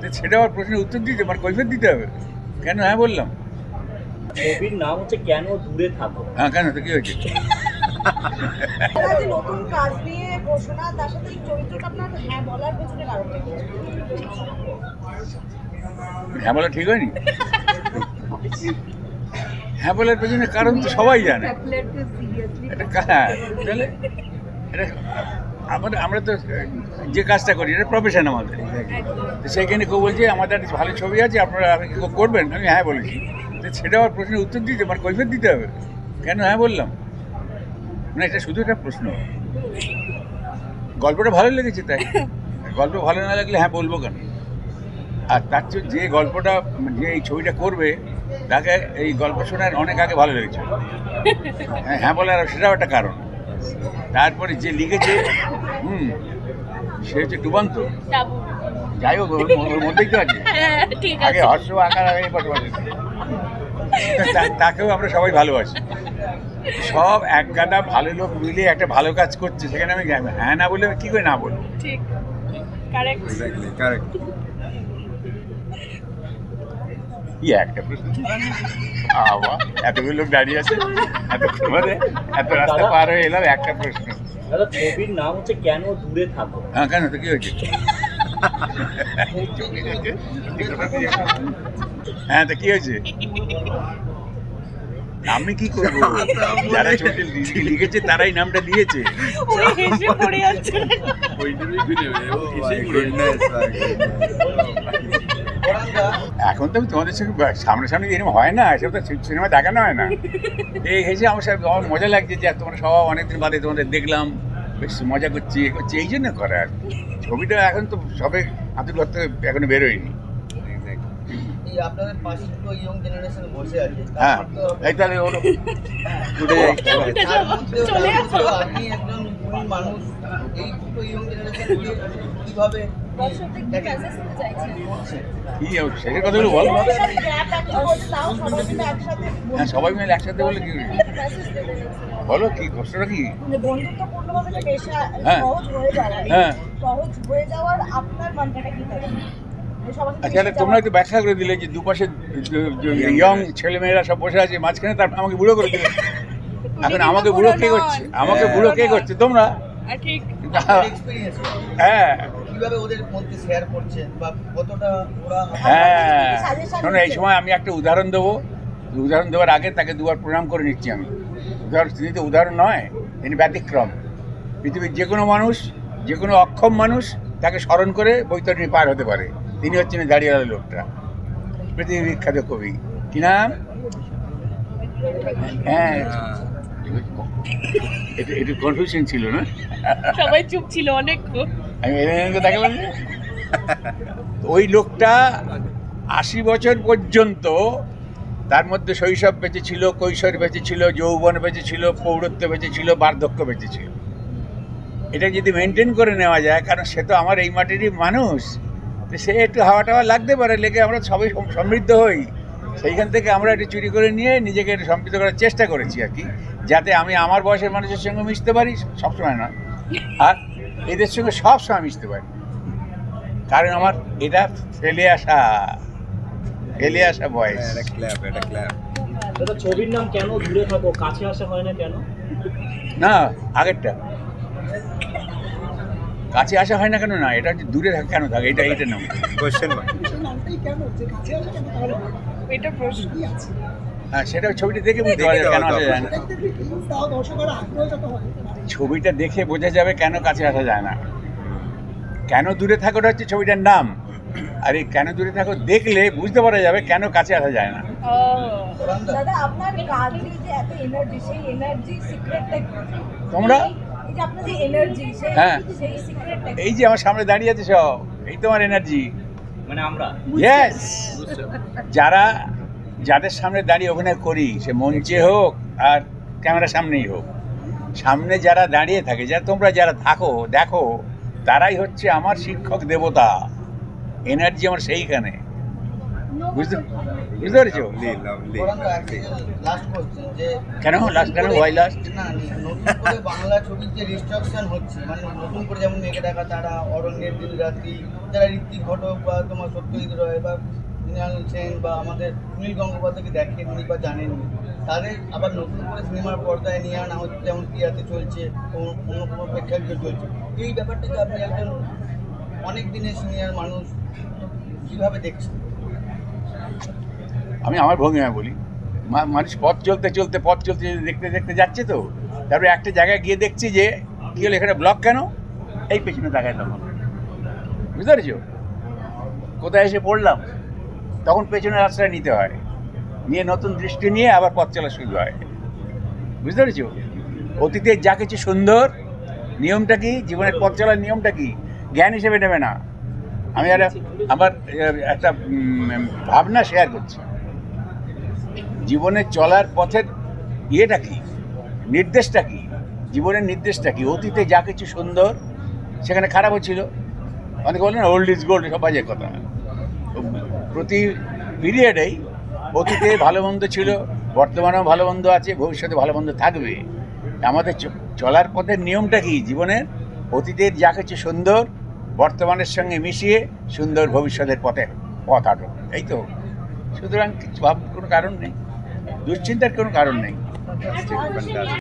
তো সেটা আমার প্রশ্নের উত্তর দিতে মানে কৈফিয়ত দিতে হবে। কেন? হ্যাঁ বললাম। ছবির নাম হচ্ছে কেন দূরে থাকো? হ্যাঁ কেন? তো কি হয়েছে? নতুন কাজ নিয়ে ঘোষণা তার সাথে চরিত্রটা আপনার হ্যাঁ বলার পেছনে কারণটা হ্যাঁ বলা ঠিক হয়নি? হ্যাঁ বলার পেছনে কারণ তো সবাই জানে। এটা কা- তাহলে এটা আমরা আমরা তো যে কাজটা করি এটা প্রফেশন আমাদের। তো সেইখানে কেউ বলছে আমাদের একটা ভালো ছবি আছে আপনারা আপনি কি করবেন। আমি হ্যাঁ বলেছি। তো সেটা আমার প্রশ্নের উত্তর দিতে মানে কৈফিয়ত দিতে হবে। কেন? হ্যাঁ বললাম। না এটা শুধু একটা প্রশ্ন। গল্পটা ভালো লেগেছে তাই। গল্প ভালো না লাগলে হ্যাঁ বলব কেন? আর তার চেয়ে যে গল্পটা যে এই ছবিটা করবে তাকে এই গল্প শোনার অনেক আগে ভালো লেগেছে। হ্যাঁ হ্যাঁ বলার সেটাও একটা কারণ। তারপরে যে লিখেছে হুম সে হচ্ছে ডুবান্ত। যাই হোক ওর মধ্যেই তো আছে। হ্যাঁ, আগে হর্ষ আকার আগে পাশাপাশি তাকেও আমরা সবাই ভালোবাসি। সব এক গাদা ভালো লোক মিলে একটা ভালো কাজ করছে সেখানে আমি হ্যাঁ না বলে আমি কী করে না বলব? ঠিক। কারেক্ট কি একটা প্রশ্ন বাবা এতগুলো লোক দাঁড়িয়ে আছে এত মানে এত রাস্তা পার হয়ে এলাম একটা প্রশ্ন। দাদা ছবির নাম হচ্ছে কেন দূরে থাকো? হ্যাঁ কেন তো কি হয়েছে? হ্যাঁ তো কি হয়েছে? আমি কি করব? যারা ছবি লিখেছে তারাই নামটা দিয়েছে। ওই হেসে পড়ে যাচ্ছে। এখন তো তোমাদের সঙ্গে সামনাসামনি এরকম হয় না এসব তো সিনেমা দেখানো হয় না। এই হেসে আমার সব আমার মজা লাগছে যে তোমরা সব অনেকদিন বাদে তোমাদের দেখলাম বেশ মজা করছি এ করছি এই জন্য করে আর ছবিটা এখন তো সবে হাতের ঘর থেকে এখনও বেরোয়নি। হ্যাঁ এই তাহলে চলে মানুষ এই দুটো ইয়ং জেনারেশন কীভাবে দর্শকদের কি মেসেজ দিতে চাইছেন? কি সেটার কথাগুলো বল। হ্যাঁ সবাই মিলে একসাথে বলে কি বলো কি কষ্টটা কি? মানে হ্যাঁ। হয়ে হ্যাঁ। হয়ে সাথে আচ্ছা তোমরা একটু ব্যাখ্যা করে দিলে যে দুপাশে ইয়ং ছেলেমেয়েরা সব বসে আছে মাঝখানে তারপর আমাকে বুড়ো করে দিলে। এখন আমাকে বুড়ো কে করছে? আমাকে বুড়ো কে করছে? তোমরা? আর ঠিক এক্সপিরিয়েন্স হ্যাঁ। কীভাবে ওদের মধ্যে শেয়ার করছেন বা কতটা ওরা হ্যাঁ শোনো এই সময় আমি একটা উদাহরণ দেবো। উদাহরণ দেওয়ার আগে তাকে দুবার প্রণাম করে নিচ্ছি আমি। উদাহরণ তিনি তো উদাহরণ নয় তিনি ব্যতিক্রম। পৃথিবীর যে কোনো মানুষ যে কোনো অক্ষম মানুষ তাকে স্মরণ করে বৈতরণী পার হতে পারে। তিনি হচ্ছেন এই দাঁড়িয়ে লোকটা। পৃথিবীর বিখ্যাত কবি। কি নাম? হ্যাঁ। একটু কনফিউশন ছিল না? সবাই চুপ ছিল অনেকক্ষণ। আমি দেখালাম না? ওই লোকটা আশি বছর পর্যন্ত তার মধ্যে শৈশব বেঁচে ছিল কৈশোর বেঁচে ছিল যৌবন বেঁচে ছিল পৌরত্ব বেঁচে ছিল বার্ধক্য বেঁচে ছিল এটা যদি মেনটেন করে নেওয়া যায়, কারণ সে তো আমার এই মাটিরই মানুষ সে একটু হাওয়া টাওয়া লাগতে পারে, লেগে আমরা সবাই সমৃদ্ধ হই। সেইখান থেকে আমরা একটু চুরি করে নিয়ে নিজেকে একটু সমৃদ্ধ করার চেষ্টা করেছি আর কি, যাতে আমি আমার বয়সের মানুষের সঙ্গে মিশতে পারি, সবসময় না আর এদের সঙ্গে সব সময় মিশতে পারি। কারণ আমার এটা ফেলে আসা ফেলে আসা বয়স। দাদা ছবির নাম কেন দূরে থাকো? কাছে আসা হয় না কেন? না আগেরটা। কাছে আসা হয় না কেন? না এটা হচ্ছে দূরে থাকে কেন থাকে এটা এটা নাম। এটা প্রশ্ন। হ্যাঁ সেটা ছবিটা দেখে বুঝতে পারে কেন আসা যায় না। ছবিটা দেখে বোঝা যাবে কেন কাছে আসা যায় না। কেন দূরে থাকোটা হচ্ছে ছবিটার নাম। আর এই কেন দূরে থাকো দেখলে বুঝতে পারা যাবে কেন কাছে আসা যায় না। ও। দাদা আপনার কাজে যে এত এনার্জি সেই এনার্জি সিক্রেটটা কি? তোমরা? এই যে আপনার যে এনার্জি সেই হ্যাঁ। এই যে আমার সামনে দাঁড়িয়ে আছে সব এই তোমার এনার্জি মানে আমরা। ইয়েস যারা যাদের সামনে দাঁড়িয়ে অভিনয় করি সে মঞ্চে হোক আর ক্যামেরার সামনেই হোক সামনে যারা দাঁড়িয়ে থাকে যারা তোমরা যারা থাকো দেখো তারাই হচ্ছে আমার শিক্ষক দেবতা। এনার্জি আমার সেইখানে। বুঝতে পেরেছ? যে কেন? লাস্ট কেন? ওয়াই লাস্ট না নতুন করে বাংলা ছবির যে রিস্ট্রাকশন হচ্ছে মানে নতুন করে যেমন মেঘে ডাকা তারা অরণ্যের দিন রাত্রি যারা ঋত্বিক ঘটক বা তোমার সত্যজিৎ রয় বা মৃণাল সেন বা আমাদের সুনীল গঙ্গোপাধ্যায়কে দেখেননি বা জানেননি তাদের আবার নতুন করে সিনেমার পর্দায় নিয়ে আনা হচ্ছে, যেমন টিয়াতে চলছে অন্য কোনো প্রেক্ষাগৃহে চলছে। এই ব্যাপারটাকে আপনি একজন অনেক দিনের সিনিয়র মানুষ কীভাবে দেখছেন? আমি আমার ভঙ্গিমায় বলি। মানুষ পথ চলতে চলতে, পথ চলতে দেখতে দেখতে যাচ্ছে তো। তারপরে একটা জায়গায় গিয়ে দেখছি যে, কী হলো, এখানে ব্লক কেন? এই পেছনে তাকায় তখন। বুঝতে পেরেছ? কোথায় এসে পড়লাম? তখন পেছনের আশ্রয় নিতে হয়। নিয়ে, নতুন দৃষ্টি নিয়ে আবার পথ চলা শুরু হয়। বুঝতে পেরেছ? অতীতের যা কিছু সুন্দর, নিয়মটা কি? জীবনের পথ চলার নিয়মটা কি? জ্ঞান হিসেবে নেবে না। আমি আর আমার, একটা ভাবনা শেয়ার করছি। জীবনে চলার পথের ইয়েটা কি? নির্দেশটা কি? জীবনের নির্দেশটা কি? অতীতে যা কিছু সুন্দর, সেখানে খারাপও ছিল। অনেকে বলেন ওল্ড ইজ গোল্ড সব বাজে কথা। প্রতি পিরিয়ডেই অতীতে ভালো মন্দ ছিল, বর্তমানেও ভালো মন্দ আছে, ভবিষ্যতে ভালো মন্দ থাকবে। আমাদের চলার পথের নিয়মটা কি? জীবনের অতীতের যা কিছু সুন্দর, বর্তমানের সঙ্গে মিশিয়ে সুন্দর ভবিষ্যতের পথে পথ আটো এই তো। সুতরাং কিছু ভাব কোনো কারণ নেই। দুশ্চিন্তার কোনো কারণ নেই।